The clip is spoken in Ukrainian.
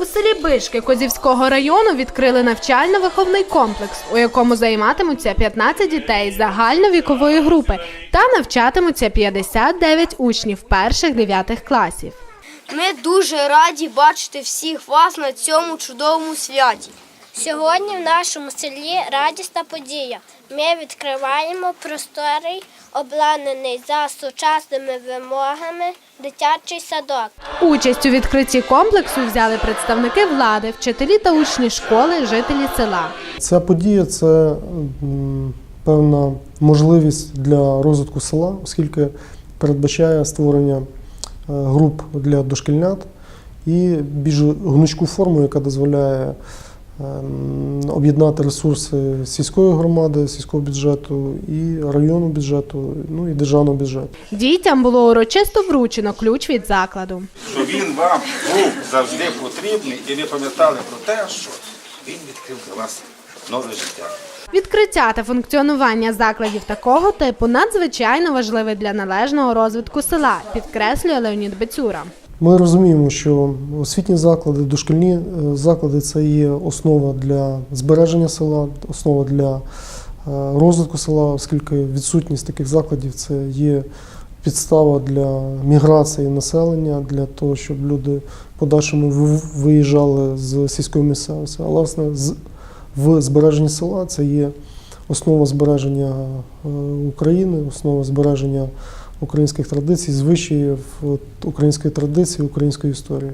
У селі Бишки Козівського району відкрили навчально-виховний комплекс, у якому займатимуться 15 дітей загальновікової групи та навчатимуться 59 учнів перших дев'ятих класів. Ми дуже раді бачити всіх вас на цьому чудовому святі. Сьогодні в нашому селі радісна подія. Ми відкриваємо просторий, обладнаний за сучасними вимогами дитячий садок. Участь у відкритті комплексу взяли представники влади, вчителі та учні школи, жителі села. Ця подія це певна можливість для розвитку села, оскільки передбачає створення е, груп для дошкільнят і більш гнучку форму, яка дозволяє об'єднати ресурси сільської громади, сільського бюджету і районного бюджету, ну і державного бюджету. Дітям було урочисто вручено ключ від закладу. щоб він вам був завжди потрібний, і ви пам'ятали про те, що він відкрив для вас нове життя. Відкриття та функціонування закладів такого типу надзвичайно важливе для належного розвитку села, підкреслює Леонід Бецюра. Ми розуміємо, що освітні заклади, дошкільні е, заклади це є основа для збереження села, основа для е, розвитку села, оскільки відсутність таких закладів це є підстава для міграції населення, для того, щоб люди в подальшому виїжджали з сільської місцевості. А власне в збереженні села це є основа збереження е, України, основа збереження українських традицій, звичаїв, української традиції, української історії.